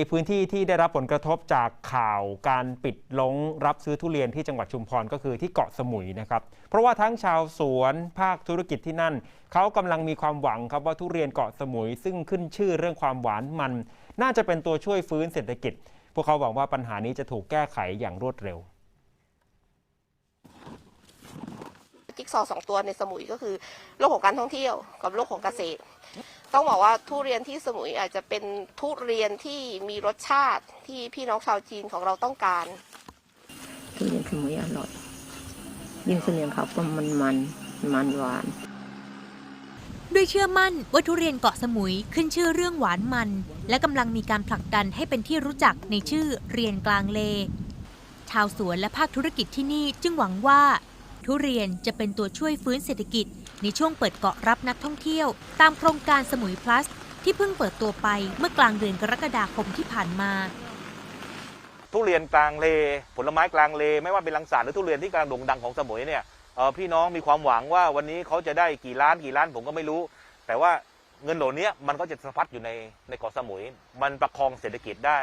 ในพื้นที่ที่ได้รับผลกระทบจากข่าวการปิดลงรับซื้อทุเรียนที่จังหวัดชุมพรก็คือที่เกาะสมุยนะครับ เพราะว่าทั้งชาวสวนภาคธุรกิจที่นั่นเขากำลังมีความหวังครับว่าทุเรียนเกาะสมุย ซึ่งขึ้นชื่อเรื่องความหวานมัน น่าจะเป็นตัวช่วยฟื้นเศรษฐกิจ พวกเขาหวังว่าปัญหานี้จะถูกแก้ไขอย่างรวดเร็วจิ๊กซอสองตัวในสมุยก็คือโลกของการท่องเที่ยวกับโลกของเกษตร ต้องบอกว่าทุเรียนที่สมุยอาจจะเป็นทุเรียนที่มีรสชาติที่พี่น้องชาวจีนของเราต้องการทุเรียนสมุยอร่อยยิ่งทุเรียนเขาก็มันมันมันหวานด้วยเชื่อมั่นว่าทุเรียนเกาะสมุยขึ้นชื่อเรื่องหวานมัน และกำลังมีการผลักดันให้เป็นที่รู้จักในชื่อเรียนกลางเล ชาวสวนและภาคธุรกิจที่นี่จึงหวังว่า ทุเรียนจะเป็นตัวช่วยฟื้นเศรษฐกิจ ในช่วงเปิดเกาะรับนักท่องเที่ยว ตามโครงการสมุยพลัส ที่เพิ่งเปิดตัวไปเมื่อกลางเดือนกรกฎาคมที่ผ่านมาทุเรียนกลางเล ผลไม้กลางเล ไม่ว่าเป็นลังสาดหรือทุเรียนที่กำลังโด่งดังของสมุยเนี่ยเอ่อพี่น้องมีความหวังว่าวันนี้เขาจะได้กี่ล้านกี่ล้านผมก็ไม่รู้ แต่ว่าเงินเหล่านี้มันก็จะสะพัดอยู่ในในเกาะสมุย มันประคองเศรษฐกิจได้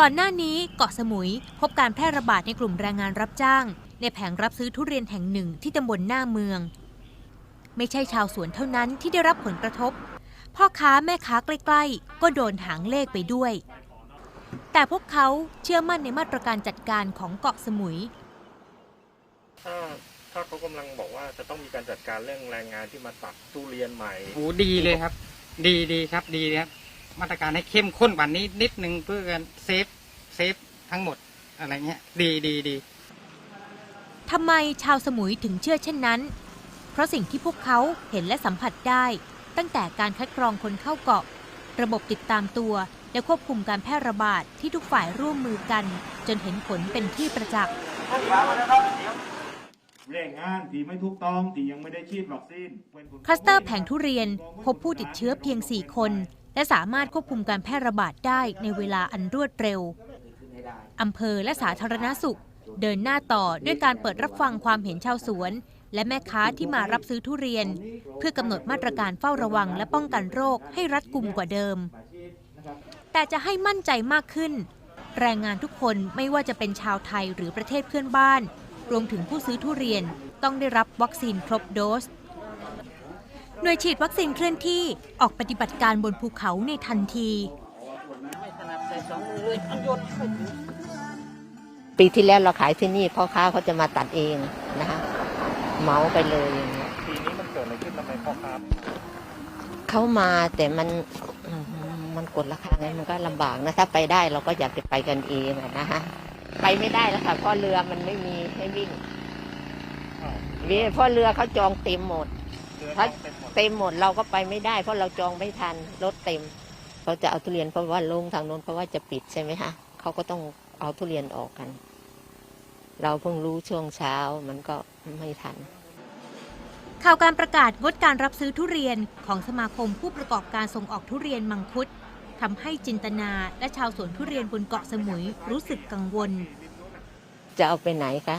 ก่อนหน้านี้เกาะสมุยพบการแพร่ระบาดในกลุ่มแรงงานรับจ้าง ในแผงรับซื้อทุเรียนแห่งหนึ่งที่ตำบลหน้าเมือง ไม่ใช่ชาวสวนเท่านั้นที่ได้รับผลกระทบ พ่อค้าแม่ค้าใกล้ ๆ ก็โดนหางเลขไปด้วย แต่พวกเขาเชื่อมั่นในมาตรการจัดการของเกาะสมุย ถ้าถ้าเขากำลังบอกว่าจะต้องมีการจัดการเรื่องแรงงานที่มาตัดทุเรียนใหม่ โอ้ดีเลยครับ ดีดีครับดีครับ มาตรการให้เข้มข้นกว่านี้นิดนึงเพื่อการเซฟเซฟทั้งหมดอะไรเงี้ย ดีดีดี ทำไมชาวสมุยถึงเชื่อเช่นนั้น เพราะสิ่งที่พวกเขาเห็นและสัมผัสได้ ตั้งแต่การคัดกรองคนเข้าเกาะ ระบบติดตามตัว และควบคุมการแพร่ระบาดที่ทุกฝ่ายร่วมมือกัน จนเห็นผลเป็นที่ประจักษ์แรงงานที่ไม่ถูกต้องที่ยังไม่ได้ฉีดวัคซีนคลัสเตอร์แผงทุเรียนพบผู้ติดเชื้อเพียง 4 คน และสามารถควบคุมการแพร่ระบาดได้ในเวลาอันรวดเร็วอำเภอและสาธารณสุข เดินหน้าต่อด้วยการเปิดรับฟังความเห็นชาวสวน และแม่ค้าที่มารับซื้อทุเรียน เพื่อกำหนดมาตรการเฝ้าระวังและป้องกันโรคให้รัดกุมกว่าเดิม แต่จะให้มั่นใจมากขึ้น แรงงานทุกคนไม่ว่าจะเป็นชาวไทยหรือประเทศเพื่อนบ้าน รวมถึงผู้ซื้อทุเรียนต้องได้รับวัคซีนครบโดส หน่วยฉีดวัคซีนเคลื่อนที่ออกปฏิบัติการบนภูเขาในทันที ปีที่แล้วเราขายที่นี่พ่อค้าเขาจะมาตัดเองนะคะเหมาไปเลยอย่างเงี้ยปีนี้มันเกิดอะไรขึ้นทำไมพ่อค้าเขามาแต่มันอืมมันกดราคาไงมันก็ลำบากนะถ้าไปได้เราก็อยากจะไปกันเองอะนะฮะไปไม่ได้แล้วค่ะเพราะเรือมันไม่มีให้วิ่งวิ่งเพราะเรือเขาจองเต็มหมดเดือนถ้าเต็มหมดเต็มหมดเราก็ไปไม่ได้ เพราะเราจองไม่ทันรถเต็มเขาจะเอาทุเรียนเพราะว่าลงทางโน้นเพราะว่าจะปิดใช่ไหมคะเขาก็ต้อง เอาทุเรียนออกกัน เราเพิ่งรู้ช่วงเช้ามันก็ไม่ทัน ข่าวการประกาศงดการรับซื้อทุเรียนของสมาคมผู้ประกอบการส่งออกทุเรียนมังคุดทำให้จินตนาและชาวสวนทุเรียนบนเกาะสมุยรู้สึกกังวล จะเอาไปไหนคะ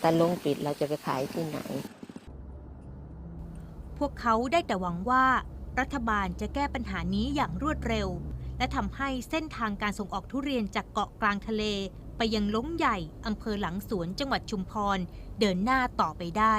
แต่ลงปิดเราจะไปขายที่ไหน พวกเขาได้แต่หวังว่า รัฐบาลจะแก้ปัญหานี้อย่างรวดเร็ว และทำให้เส้นทางการส่งออกทุเรียนจากเกาะกลางทะเล ไปยังล้งใหญ่อำเภอหลังสวนจังหวัดชุมพร เดินหน้าต่อไปได้